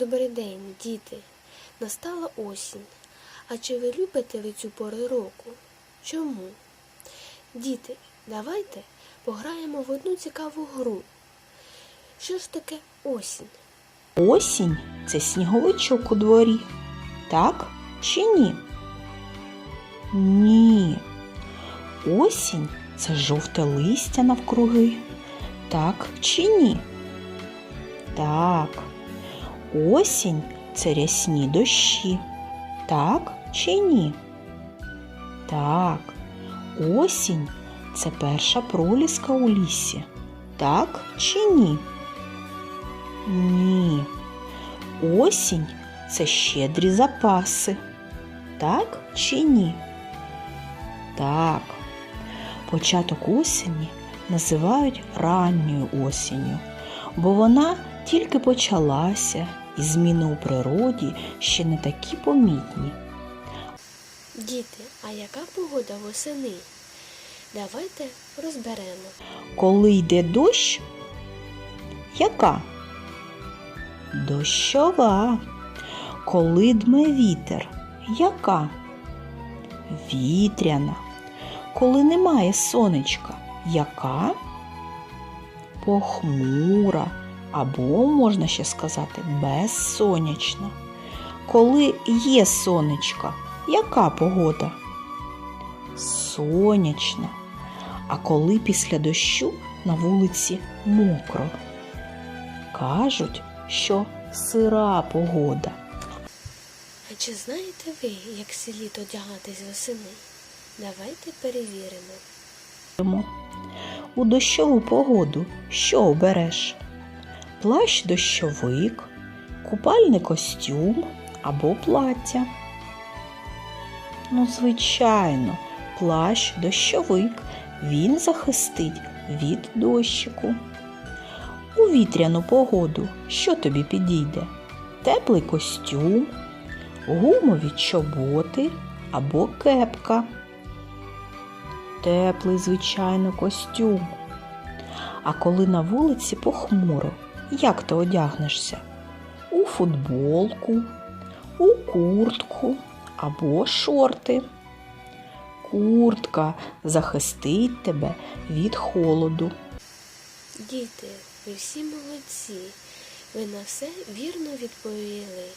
Добрий день, діти. Настала осінь. А чи ви любите ви цю пору року? Чому? Діти, давайте пограємо в одну цікаву гру. Що ж таке осінь? Осінь це сніговичок у дворі. Так чи ні? Ні. Осінь це жовте листя навкруги. Так чи ні? Так. Осінь це рясні дощі. Так чи ні? Так. Осінь це перша проліска у лісі. Так чи ні? Ні. Осінь це щедрі запаси. Так чи ні? Так. Початок осені називають ранньою осінню, бо вона тільки почалася і зміни у природі ще не такі помітні. Діти, а яка погода восени? Давайте розберемо. Коли йде дощ, яка? Дощова. Коли дме вітер, яка? Вітряна. Коли немає сонечка, яка? Похмура. Або, можна ще сказати, безсонячна. Коли є сонечка, яка погода? Сонячна. А коли після дощу на вулиці мокро? Кажуть, що сира погода. А чи знаєте ви, як слід одягатись восени? Давайте перевіримо. У дощову погоду що обереш? Плащ дощовик, купальний костюм або плаття. Ну, звичайно, плащ дощовик. Він захистить від дощику. У вітряну погоду що тобі підійде? Теплий костюм, гумові чоботи або кепка. Теплий, звичайно, костюм. А коли на вулиці похмуро, як ти одягнешся? У футболку, у куртку або шорти. Куртка захистить тебе від холоду. Діти, ви всі молодці. Ви на все вірно відповіли.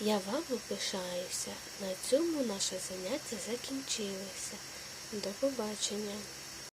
Я вами пишаюся. На цьому наше заняття закінчилося. До побачення.